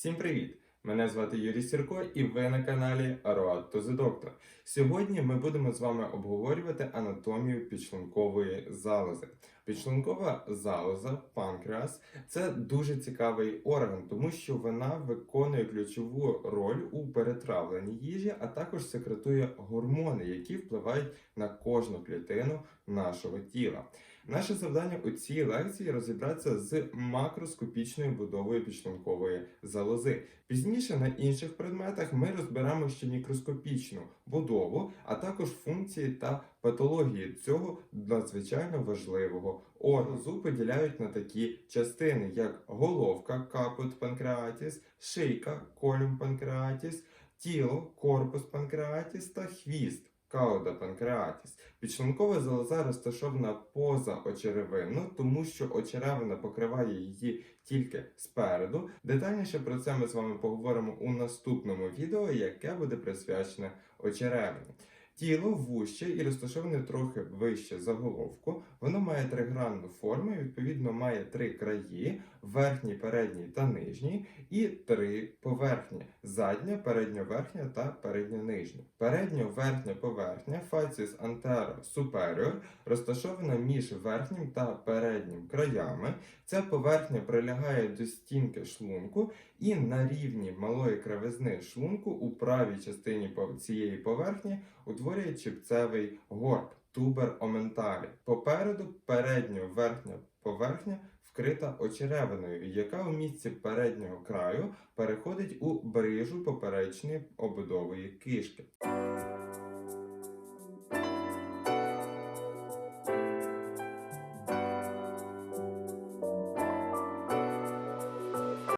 Всім привіт! Мене звати Юрій Сірко, і ви на каналі Road to the Doctor. Сьогодні ми будемо з вами обговорювати анатомію підшлункової залози. Підшлункова залоза, панкреас, це дуже цікавий орган, тому що вона виконує ключову роль у перетравленні їжі, а також секретує гормони, які впливають на кожну клітину нашого тіла. Наше завдання у цій лекції розібратися з макроскопічною будовою підшлункової залози. Пізніше на інших предметах ми розберемо ще мікроскопічну будову, а також функції та патології цього надзвичайно важливого органу. поділяють на такі частини, як головка капут панкреатіс, шийка колюм панкреатіс, тіло корпус панкреатіс та хвіст. Кауда панкреатіс. Підшлункова залоза розташована поза очеревинну, тому що очеревина покриває її тільки спереду. Детальніше про це ми з вами поговоримо у наступному відео, яке буде присвячене очеревині. Тіло вуще і розташоване трохи вище за головку. Воно має тригранну форму, і, відповідно, має три краї: верхній, передній та нижній, і три поверхні: задня, передньоверхня та передньонижня. Передньо-верхня поверхня фаціс антера superior розташована між верхнім та переднім краями. Ця поверхня прилягає до стінки шлунку і на рівні малої кривизни шлунку у правій частині цієї поверхні утворює чіпцевий горб тубер оменталі. Попереду передньо верхня поверхня вкрита очеревиною, яка у місці переднього краю переходить у брижу поперечної ободової кишки.